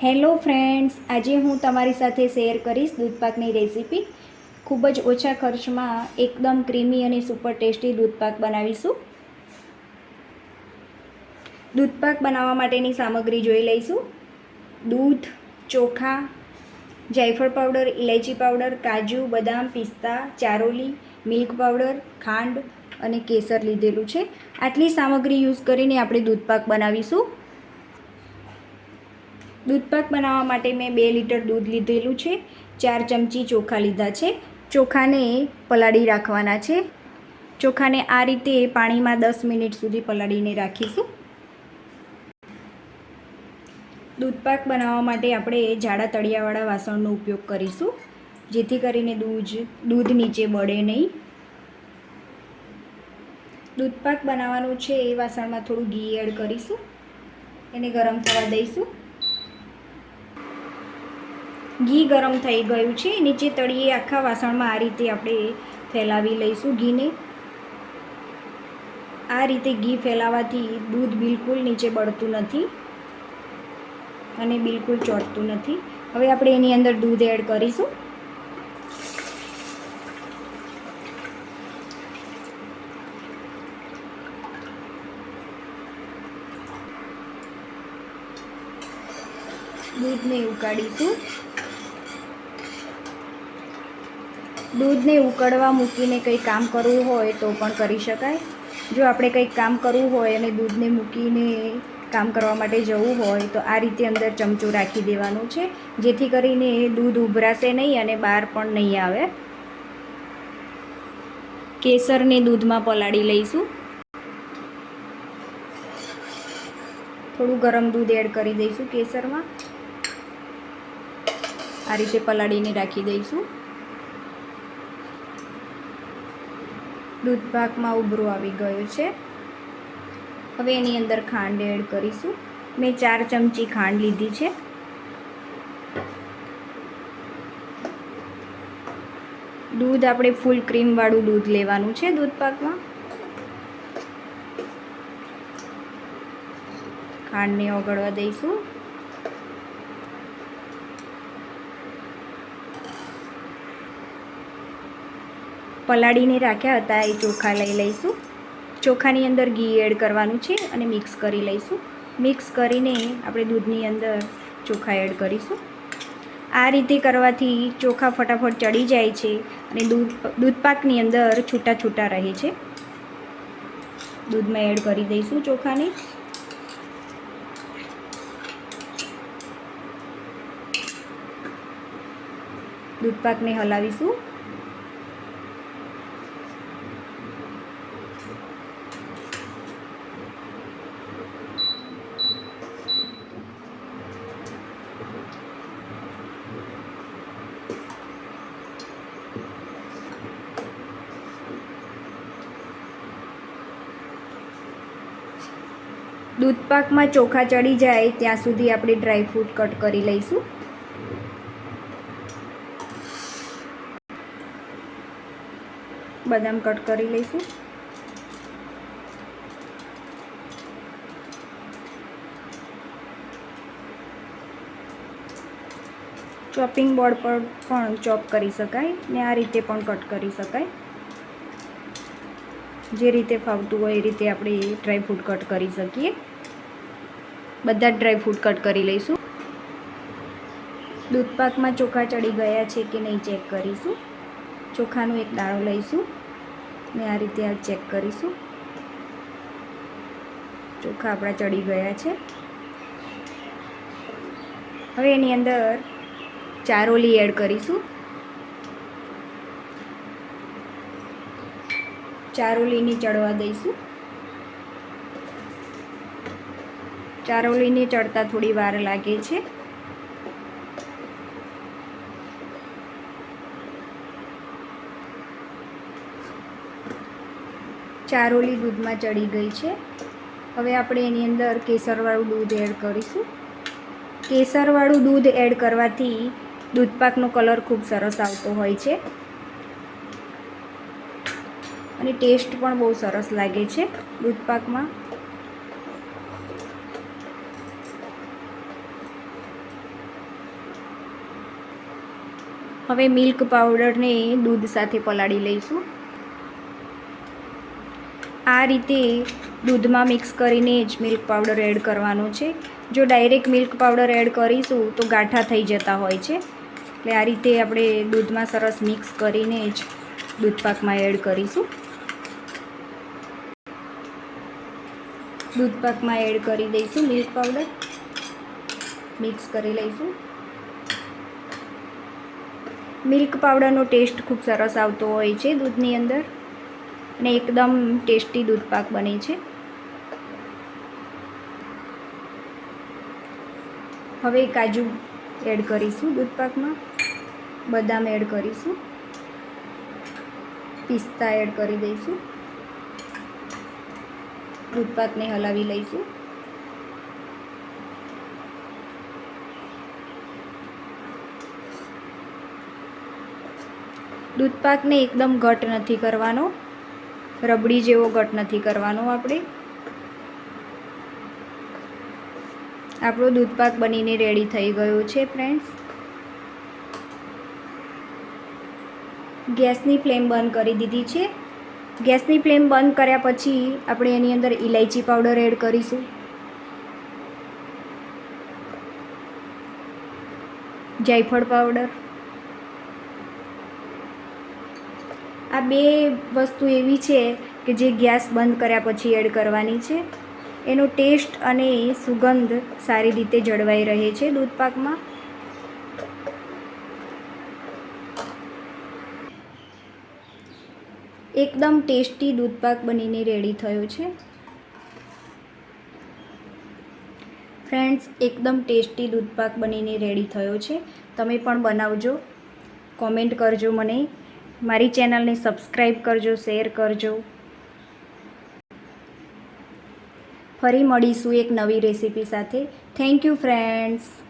Hello friends, આજે હું તમારી સાથે શેર કરીશ દૂધપાકની રેસીપી. ખૂબ જ ઓછા ખર્ચમાં એકદમ ક્રીમી અને સુપર ટેસ્ટી દૂધપાક બનાવીશું. દૂધપાક બનાવવા માટેની સામગ્રી જોઈ લઈશું. દૂધ, ચોખા, જાયફળ પાવડર ઇલાયચી પાવડર, કાજુ, બદામ, પિસ્તા, ચારોલી, મિલ્ક પાવડર, ખાંડ અને કેસર લીધેલું છે. આટલી સામગ્રી યુઝ કરીને આપણે દૂધપાક બનાવીશું. દૂધપાક બનાવવા માટે મેં બે લીટર દૂધ લીધેલું છે, ચાર ચમચી ચોખા લીધા છે, ચોખાને પલાળી રાખવાના છે. ચોખાને આ રીતે પાણીમાં દસ મિનિટ સુધી પલાળીને રાખીશું. દૂધપાક બનાવવા માટે આપણે જાડા તળિયાવાળા વાસણનો ઉપયોગ કરીશું, જેથી કરીને દૂધ દૂધ નીચે બળે નહીં. દૂધપાક બનાવવાનું છે એ વાસણમાં થોડું ઘી એડ કરીશું, એને ગરમ થવા દઈશું. ઘી ગરમ થઈ ગયું છે. નીચે તળીએ આખા વાસણમાં આ રીતે આપણે ફેલાવી લઈશું ઘીને. આ રીતે ઘી ફેલાવાથી દૂધ બિલકુલ નીચે બળતું નથી અને બિલકુલ ચોટતું નથી. હવે આપણે એની અંદર દૂધ એડ કરીશું. દૂધને ઉકાળીશું. દૂધને ઉકળવા મૂકીને કંઈ કામ કરવું હોય તો પણ કરી શકાય. જો આપણે કંઈક કામ કરવું હોય અને દૂધને મૂકીને કામ કરવા માટે જવું હોય તો આ રીતે અંદર ચમચું રાખી દેવાનું છે. જેથી કરીને દૂધ ઉભરાશે નહીં અને બહાર પણ નહીં આવે. કેસરને દૂધમાં પલાળી લઈશું. થોડું ગરમ દૂધ એડ કરી દઈશું કેસરમાં. આ રીતે પલાળીને રાખી દઈશું. દૂધ ભાગમાં ઉભરો આવી ગયો છે. હવે એની અંદર ખાંડ એડ કરીશું. મેં ચાર ચમચી ખાંડ લીધી છે. દૂધ આપણે ફૂલ ક્રીમવાળું દૂધ લેવાનું છે દૂધ પાકમાં ખાંડને ઓગળવા દઈશું. પલાળીને રાખ્યા હતા, એ ચોખા લઈ લઈશું. ચોખાની અંદર ઘી એડ કરવાનું છે અને મિક્સ કરી લઈશું. મિક્સ કરીને આપણે દૂધની અંદર ચોખા એડ કરીશું. આ રીતે કરવાથી ચોખા ફટાફટ ચડી જાય છે અને દૂધ દૂધપાકની અંદર છૂટા છૂટા રહે છે. દૂધમાં એડ કરી દઈશું ચોખાને. દૂધપાકને હલાવીશું. દૂધપાકમાં ચોખા ચડી જાય ત્યાં સુધી આપણે ડ્રાયફ્રૂટ કટ કરી લઈશું. બદામ કટ કરી લઈશું. ચોપિંગ બોર્ડ પર પણ ચોપ કરી શકાય ને આ રીતે પણ કટ કરી શકાય. જે રીતે ફાવતું હોય એ રીતે આપણે ડ્રાયફ્રૂટ કટ કરી શકીએ. બધા જ ડ્રાયફ્રૂટ કટ કરી લઈશું. દૂધપાકમાં ચોખા ચડી ગયા છે કે નહીં ચેક કરીશું. ચોખાનો એક દાણો લઈશું. ને આ રીતે આ ચેક કરીશું. ચોખા આપણા ચડી ગયા છે. હવે એની અંદર ચારોલી એડ કરીશું. ચારોલીને ચડવા દઈશું. ચારોલીને ચડતા થોડી વાર લાગે છે. ચારોલી દૂધમાં ચડી ગઈ છે. હવે આપણે એની અંદર કેસરવાળું દૂધ એડ કરીશું. કેસરવાળું દૂધ એડ કરવાથી દૂધપાકનો કલર ખૂબ સરસ આવતો હોય છે. અને ટેસ્ટ પણ બહુ સરસ લાગે છે દૂધપાકમાં હવે મિલ્ક પાવડરને દૂધ સાથે પલાળી લઈશું. આ રીતે દૂધમાં મિક્સ કરીને જ મિલ્ક પાવડર એડ કરવાનો છે. જો ડાયરેક્ટ મિલ્ક પાવડર એડ કરીશું તો ગાંઠા થઈ જતા હોય છે. એટલે આ રીતે આપણે દૂધમાં સરસ મિક્સ કરીને જ દૂધપાકમાં એડ કરીશું. દૂધપાકમાં એડ કરી દઈશું મિલ્ક પાવડર મિક્સ કરી લઈશું. મિલ્ક પાવડરનો ટેસ્ટ ખૂબ સરસ આવતો હોય છે દૂધની અંદર અને એકદમ ટેસ્ટી દૂધપાક બને છે. હવે કાજુ એડ કરીશું દૂધપાકમાં બદામ એડ કરીશું, પિસ્તા એડ કરી દઈશું. દૂધપાકને હલાવી લઈશું. દૂધપાકને એકદમ ઘટ નથી કરવાનો. રબડી જેવો ઘટ નથી કરવાનો આપણે. આપણો દૂધપાક બનીને રેડી થઈ ગયો છે ફ્રેન્ડ્સ ગેસની ફ્લેમ બંધ કરી દીધી છે. ગેસની ફ્લેમ બંધ કર્યા પછી આપણે એની અંદર ઇલાયચી પાવડર એડ કરીશું. જાયફળ પાવડર. આ બે વસ્તુ એવી છે કે જે ગેસ બંધ કર્યા પછી એડ કરવાની છે. એનો ટેસ્ટ અને સુગંધ સારી રીતે જળવાઈ રહે છે દૂધપાકમાં. એકદમ ટેસ્ટી દૂધપાક બનીને રેડી થયો છે. ફ્રેન્ડ્સ, એકદમ ટેસ્ટી દૂધપાક બનીને રેડી થયો છે. તમે પણ બનાવજો. કોમેન્ટ કરજો મને. મારી ચેનલને સબસ્ક્રાઈબ કરજો, શેર કરજો. ફરી મળીશું એક નવી રેસીપી સાથે. Thank you, friends.